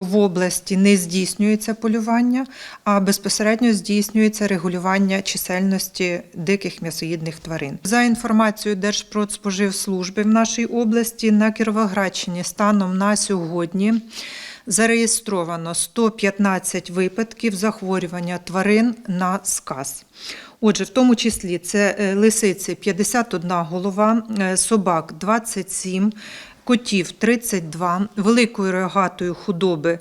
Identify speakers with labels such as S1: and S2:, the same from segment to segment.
S1: В області не здійснюється полювання, а безпосередньо здійснюється регулювання чисельності диких м'ясоїдних тварин. За інформацією Держпродспоживслужби в нашій області на Кіровоградщині станом на сьогодні зареєстровано 115 випадків захворювання тварин на сказ. Отже, в тому числі це е, лисиці 51 голова, е, собак 27, котів 32, великої рогатої худоби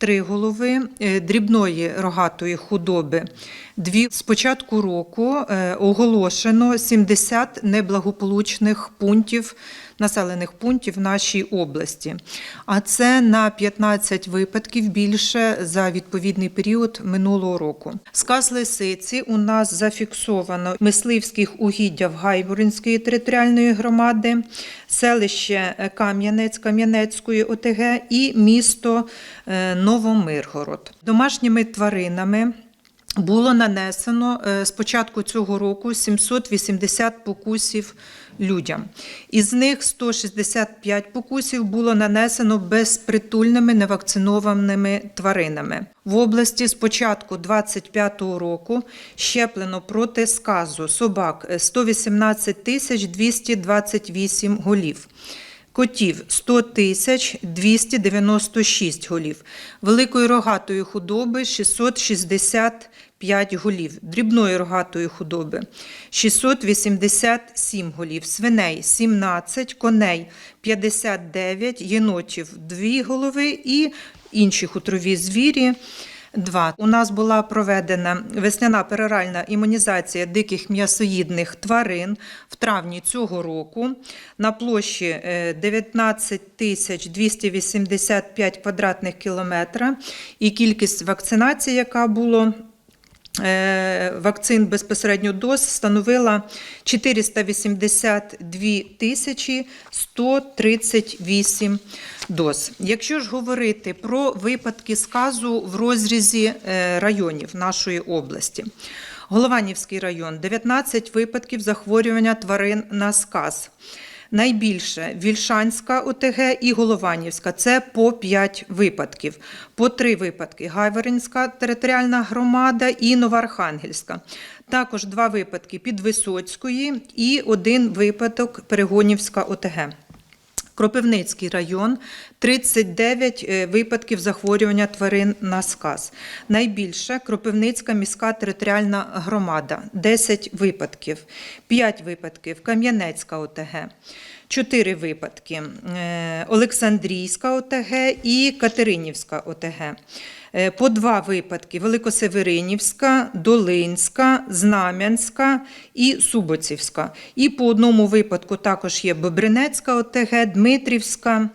S1: Три голови, е, дрібної рогатої худоби Дві. З початку року е, оголошено 70 неблагополучних пунктів населених пунктів в нашій області. А це на 15 випадків більше за відповідний період минулого року. Сказ лисиці у нас зафіксовано мисливських угіддях Гайворинської територіальної громади, селище Кам'янець Кам'янецької ОТГ і місто е, Новомиргород. Домашніми тваринами. Було нанесено е, з початку цього року 780 покусів людям. Із них 165 покусів було нанесено безпритульними невакцинованими тваринами. В області з початку 2025 року щеплено проти сказу собак е, 118 тисяч 228 голів. Котів 100 тисяч 296 голів, великої рогатої худоби 665 голів, дрібної рогатої худоби 687 голів, свиней 17, коней 59, єнотів 2 голови і інші хутрові звірі. Два у нас була проведена весняна пероральна імунізація диких м'ясоїдних тварин в травні цього року на площі е, 19 тисяч 285 квадратних кілометра і кількість вакцинації, яка була е, вакцин безпосередньо доз становила 482 тисячі 138 доз. Якщо ж говорити про випадки сказу в розрізі е, районів нашої області. Голованівський район 19 випадків захворювання тварин на сказ. Найбільше Вільшанська ОТГ і Голованівська це по 5 випадків. По 3 випадки Гайворинська територіальна громада і Новоархангельська. Також два випадки Підвисоцької і один випадок Перегонівська ОТГ. Кропивницький район 39 е, випадків захворювання тварин на сказ. Найбільше Кропивницька міська територіальна громада 10 випадків, 5 випадків Кам'янецька ОТГ. 4 випадки е, Олександрійська ОТГ і Катеринівська ОТГ. Е, По два випадки Великосеверинівська, Долинська, Знам'янська і Суботівська. І по одному випадку також є Бобринецька ОТГ, Дмитрівська,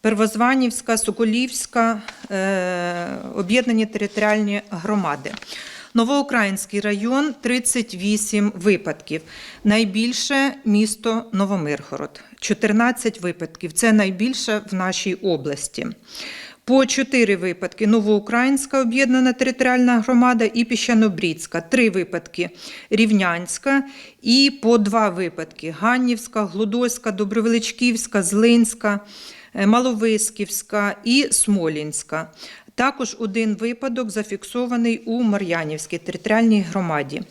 S1: Первозванівська, Соколівська, е, об'єднані територіальні громади. Новоукраїнський район 38 випадків. Найбільше місто Новомиргород 14 випадків. Це найбільше в нашій області. По 4 випадки Новоукраїнська об'єднана територіальна громада і Піщанобрідська. 3 випадки Рівнянська і по 2 випадки Ганнівська, Глудоська, Добровеличківська, Злинська, е, Маловисківська і Смолінська. Також один випадок зафіксований у Мар'янівській територіальній громаді.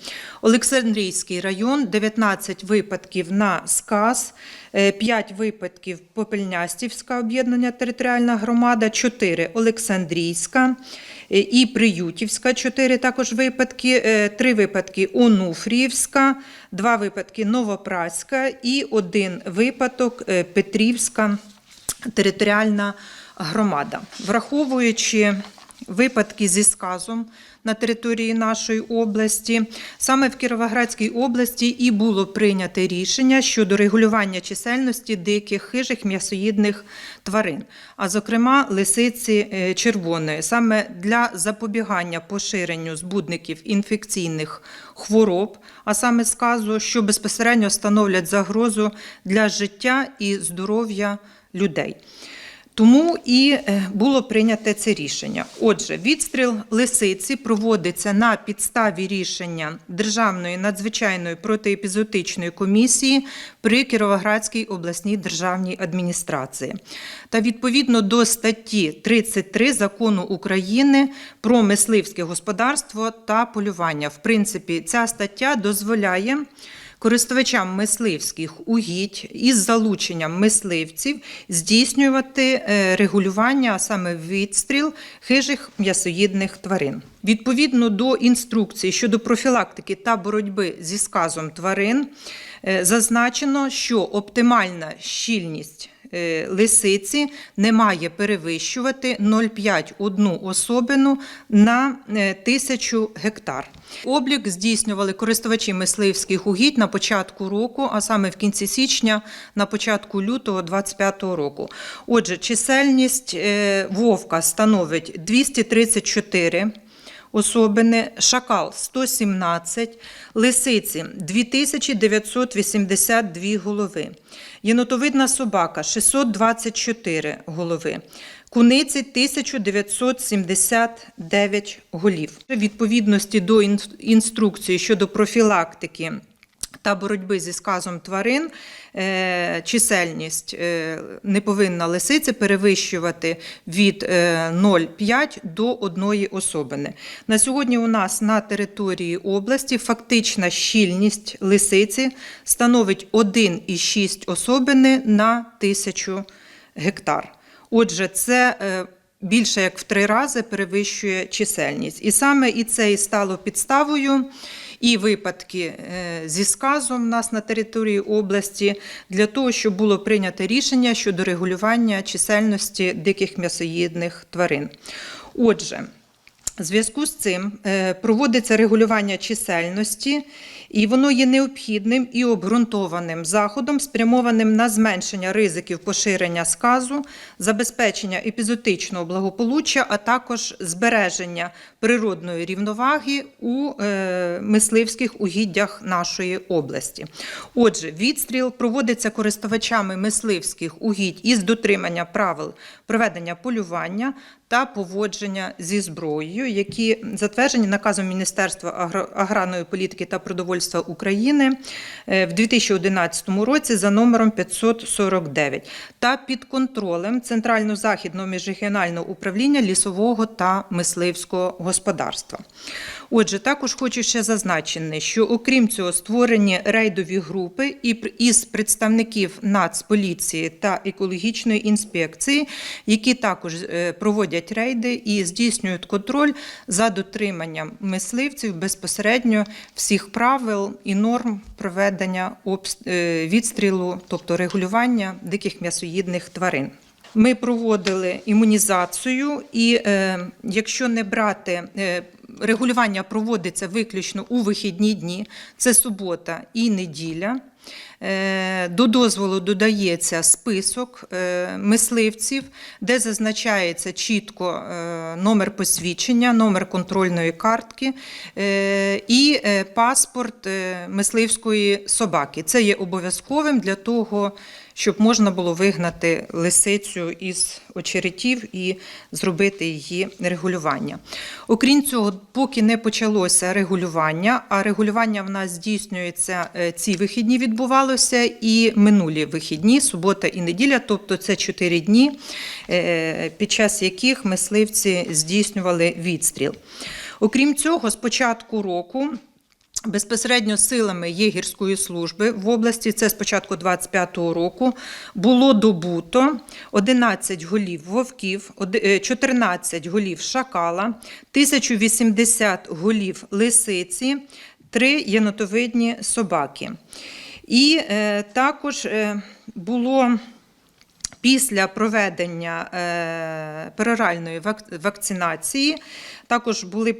S1: Олександрійський район 19 випадків на сказ, 5 випадків Попельнястівська об'єднана територіальна громада, 4 Олександрійська е, і Приютівська, 4 також випадки, 3 випадки Онуфріївська, 2 випадки Новопраська і один випадок е, Петрівська територіальна громада. Враховуючи випадки зі сказом на території нашої області, саме в Кіровоградській області і було прийнято рішення щодо регулювання чисельності диких хижих м'ясоїдних тварин, а зокрема лисиці е, червоної, саме для запобігання поширенню збудників інфекційних хвороб, а саме сказу, що безпосередньо становлять загрозу для життя і здоров'я людей. Тому і е, було прийнято це рішення. Отже, відстріл лисиці проводиться на підставі рішення Державної надзвичайної протиепізотичної комісії при Кіровоградській обласній державній адміністрації. Та відповідно до статті 33 закону України про мисливське господарство та полювання. В принципі, ця стаття дозволяє користувачам мисливських угідь із залученням мисливців здійснювати е, регулювання, а саме відстріл хижих м'ясоїдних тварин. Відповідно до інструкції щодо профілактики та боротьби зі сказом тварин, е, зазначено, що оптимальна щільність лисиці не має перевищувати 0,5 одну особину на е, тисячу гектар. Облік здійснювали користувачі мисливських угідь на початку року, а саме в кінці січня, на початку лютого 2025 року. Отже, чисельність е, вовка становить 234 особини, шакал 117, лисиці 2982 голови, єнотовидна собака 624 голови, куниці 1979 голів. В відповідності до інструкції щодо профілактики та боротьби зі сказом тварин е, чисельність е, не повинна лисиці перевищувати від е, 0,5 до 1 особини. На сьогодні у нас на території області фактична щільність лисиці становить 1,6 особини на тисячу гектар. Отже, це е, більше як в три рази перевищує чисельність. І саме і це і стало підставою. І випадки е, зі сказом в нас на території області для того, щоб було прийнято рішення щодо регулювання чисельності диких м'ясоїдних тварин. Отже, в зв'язку з цим е, проводиться регулювання чисельності, і воно є необхідним і обґрунтованим заходом, спрямованим на зменшення ризиків поширення сказу, забезпечення епізотичного благополуччя, а також збереження природної рівноваги у е, мисливських угіддях нашої області. Отже, відстріл проводиться користувачами мисливських угідь із дотримання правил проведення полювання та поводження зі зброєю, які затверджені наказом Міністерства аграрної політики та продовольства України е, в 2011 році за номером 549 та під контролем Центрально-західного міжрегіонального управління лісового та мисливського господарства. Отже, також хочу ще зазначити, що окрім цього створені рейдові групи із представників Нацполіції та екологічної інспекції, які також е, проводять рейди і здійснюють контроль за дотриманням мисливців безпосередньо всіх правил і норм проведення е, відстрілу, тобто регулювання диких м'ясоїдних тварин. Ми проводили імунізацію, і е, якщо не брати е, регулювання проводиться виключно у вихідні дні, це субота і неділя. Е, До дозволу додається список е, мисливців, де зазначається чітко е, номер посвідчення, номер контрольної картки і паспорт мисливської собаки. Це є обов'язковим для того, щоб можна було вигнати лисицю із очеретів і зробити її регулювання. Окрім цього, поки не почалося регулювання, а регулювання в нас здійснюється е, ці вихідні відбувалося і минулі вихідні, субота і неділя, тобто це 4 дні, е, під час яких мисливці здійснювали відстріл. Окрім цього, з початку року. Безпосередньо силами єгірської служби в області, це з початку 25-го року, було добуто 11 голів вовків, е, 14 голів шакала, 1080 голів лисиці, 3 єнотовидні собаки. І е, також е, було Після проведення е, пероральної вакцинації також були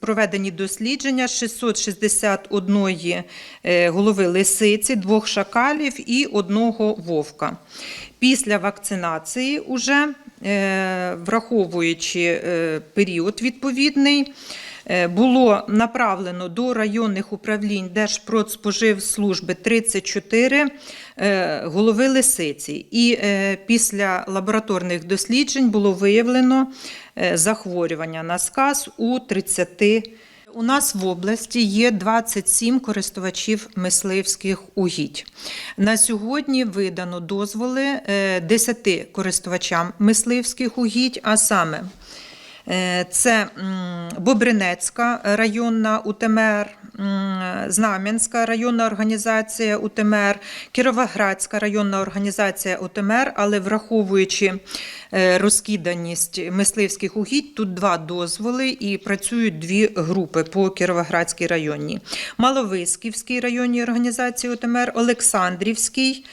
S1: проведені дослідження 661 е, голови лисиці, двох шакалів і одного вовка. Після вакцинації, уже, е, враховуючи період відповідний, було направлено до районних управлінь Держпродспоживслужби 34 е, голови лисиці. І е, після лабораторних досліджень було виявлено е, захворювання на сказ у 30 у нас в області є 27 користувачів мисливських угідь. На сьогодні видано дозволи е, 10 користувачам мисливських угідь, а саме е, це Бобринецька районна УТМР, Знам'янська районна організація УТМР, Кіровоградська районна організація УТМР, але враховуючи е, розкиданість мисливських угідь, тут два дозволи і працюють дві групи по Кіровоградській районній. Маловисківській районній організації УТМР, Олександрівській.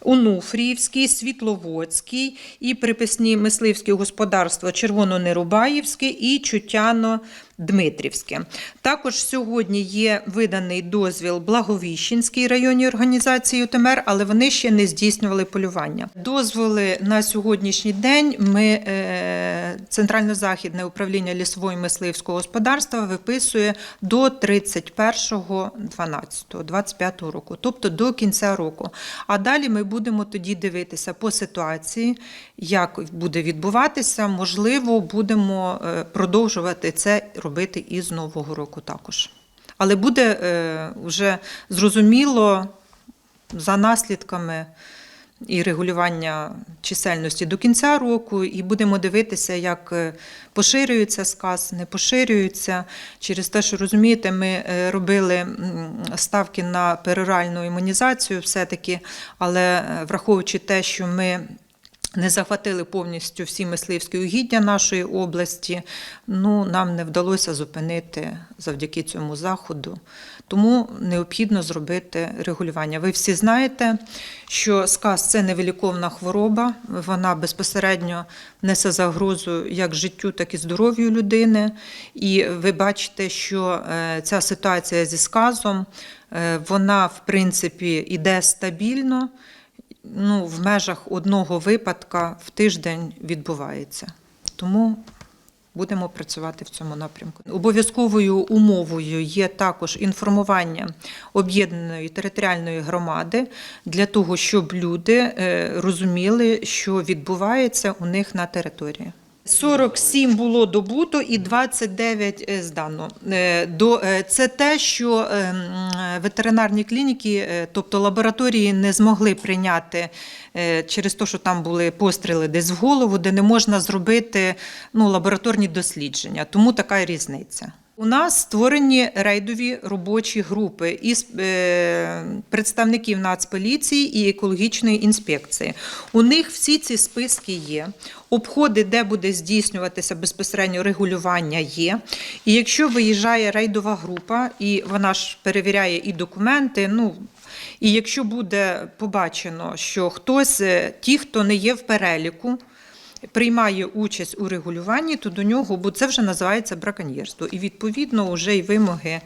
S1: Онуфріївський, Світловодський і приписні мисливські господарства Червоно-Нерубаївське і Чутяно-Дмитрівське. Також сьогодні є виданий дозвіл Благовіщенській районній організації УТМР, але вони ще не здійснювали полювання. Дозволи на сьогоднішній день ми е, Центрально-Західне управління лісового і мисливського господарства виписує до 31.12.25 року, тобто до кінця року. А далі ми будемо тоді дивитися по ситуації, як буде відбуватися. Можливо, будемо е, продовжувати це робити і з нового року також. Але буде е, вже зрозуміло за наслідками і регулювання чисельності до кінця року, і будемо дивитися, як е, поширюється сказ, не поширюється. Через те, що розумієте, ми е, робили ставки на пероральну імунізацію, все-таки, але е, враховуючи те, що ми не захватили повністю всі мисливські угіддя нашої області. Ну, нам не вдалося зупинити завдяки цьому заходу. Тому необхідно зробити регулювання. Ви всі знаєте, що сказ це невиліковна хвороба, вона безпосередньо несе загрозу як життю, так і здоров'ю людини. І ви бачите, що е, ця ситуація зі сказом, е, вона в принципі іде стабільно ну, в межах одного випадка в тиждень відбувається. Тому будемо працювати в цьому напрямку. Обов'язковою умовою є також інформування об'єднаної територіальної громади для того, щоб люди е, розуміли, що відбувається у них на території. 47 було добуто і 29 е, здано. Е, е, Це те, що ветеринарні клініки, тобто лабораторії, не змогли прийняти через те, що там були постріли десь в голову, де не можна зробити ну, лабораторні дослідження. Тому така різниця. У нас створені рейдові робочі групи із е, представників Нацполіції і екологічної інспекції. У них всі ці списки є. Обходи, де буде здійснюватися безпосередньо регулювання, є. І якщо виїжджає рейдова група, і вона ж перевіряє і документи, ну. І якщо буде побачено, що хтось, е, ті, хто не є в переліку, приймає участь у регулюванні, то до нього бо це вже називається браконьєрство. І відповідно вже й вимоги.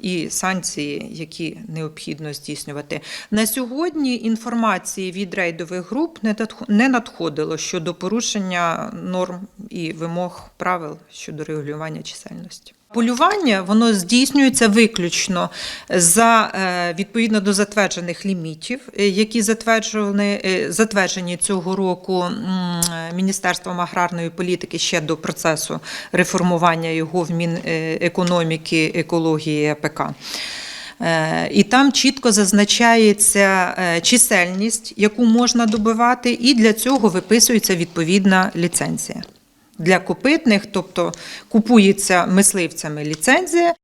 S1: І санкції, які необхідно здійснювати на сьогодні. Інформації від рейдових груп не надх- надходило щодо порушення норм і вимог правил щодо регулювання чисельності. Полювання воно здійснюється виключно за е, відповідно до затверджених лімітів, е, які затверджені, е, затверджені цього року Міністерством аграрної політики ще до процесу реформування його в Мінекономіки, екології і АПК. Е, І там чітко зазначається е, чисельність, яку можна добивати, і для цього виписується відповідна ліцензія. Для копитних, тобто купується мисливцями ліцензія.